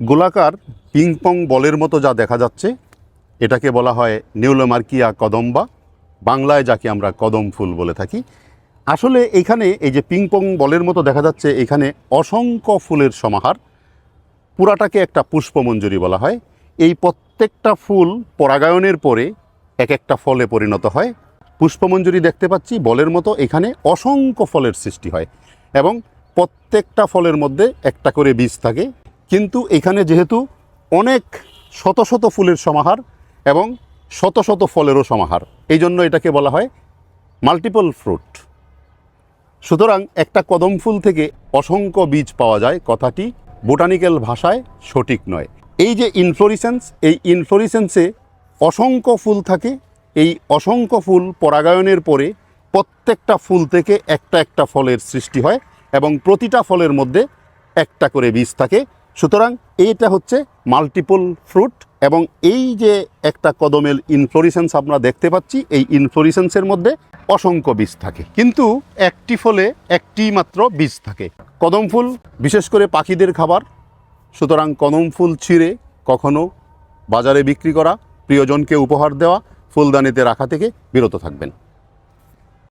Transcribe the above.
গোলাকার পিংপং বলের মতো যা দেখা যাচ্ছে, এটাকে বলা হয় নিউলোমার্কিয়া কদম্বা। বাংলায় যাকে আমরা কদম ফুল বলে থাকি। আসলে এখানে এই যে পিং পং বলের মতো দেখা যাচ্ছে, এখানে অসংখ্য ফুলের সমাহার। পুরাটাকে একটা পুষ্পমঞ্জুরি বলা হয়। এই প্রত্যেকটা ফুল পরাগায়নের পরে এক একটা ফলে পরিণত হয়। পুষ্পমঞ্জুরি দেখতে পাচ্ছি, বলের মতো এখানে অসংখ্য ফলের সৃষ্টি হয় এবং প্রত্যেকটা ফলের মধ্যে একটা করে বীজ থাকে। কিন্তু এখানে যেহেতু অনেক শত শত ফুলের সমাহার এবং শত শত ফলেরও সমাহার, এই জন্য এটাকে বলা হয় মাল্টিপল ফ্রুট সুতরাং একটা কদম ফুল থেকে অসংখ্য বীজ পাওয়া যায়, কথাটি বোটানিক্যাল ভাষায় সঠিক নয়। এই যে ইনফ্লোরিসেন্স এই ইনফ্লোরিসেন্সে অসংখ্য ফুল থাকে, এই অসংখ্য ফুল পরাগায়নের পরে প্রত্যেকটা ফুল থেকে একটা একটা ফলের সৃষ্টি হয় এবং প্রতিটা ফলের মধ্যে একটা করে বীজ থাকে। সুতরাং এইটা হচ্ছে মাল্টিপল ফ্রুট এবং এই যে একটা কদমের ইনফ্লোরিসেন্স আমরা দেখতে পাচ্ছি, এই ইনফ্লোরিসেন্সের মধ্যে অসংখ্য বীজ থাকে। কিন্তু একটি ফলে একটি মাত্র বীজ থাকে। কদম ফুল, বিশেষ করে পাখিদের খাবার। সুতরাং কদম ফুল ছিঁড়ে কখনো বাজারে বিক্রি করা, প্রিয়জনকে উপহার দেওয়া, ফুলদানিতে রাখা থেকে বিরত থাকবেন।